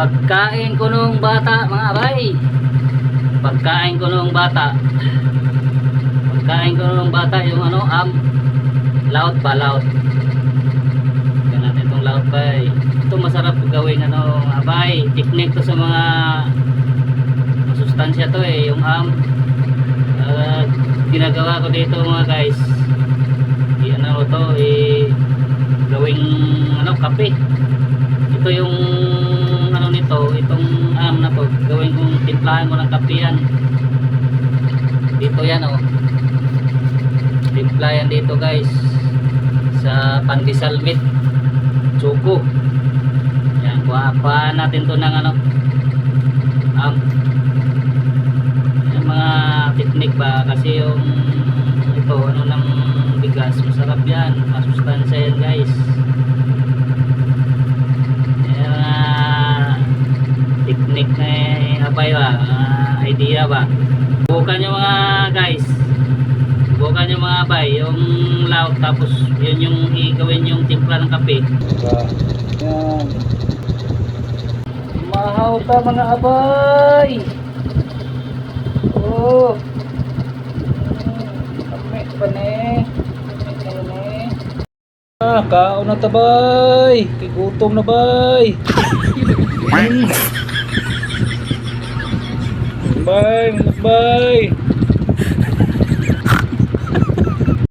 Pagkain ko nung bata, mga bay. Pagkain ko nung bata. Pagkain ko nung bata, yung ano, am, laut ba, laut. Yan natin itong laut bay. Ito masarap gawin, ano, mga bay. Technique to sa mga masustansya to eh, yung am. Ah, ginagawa ko dito mga guys. I, ano to, eh, gawing, ano, kape ito yung timplahan mo ng kape yan dito yan oh. Timpla yan dito guys. Sa pandesal meat. Choco yan kuha, kuhaan natin to ng ano am yung mga technique ba? Kasi yung ito ano ng bigas masarap yan. Masustansya yan guys na abay ba mga idea ba? Bukan yung mga guys. Bukan yung mga abay yung laut tapos yun yung igawin yung timpla ng kape. Yan mahaw ka mga abay! Oh kami pa ne Ah, kaon na tabay. Kigutom na bay. manak bay.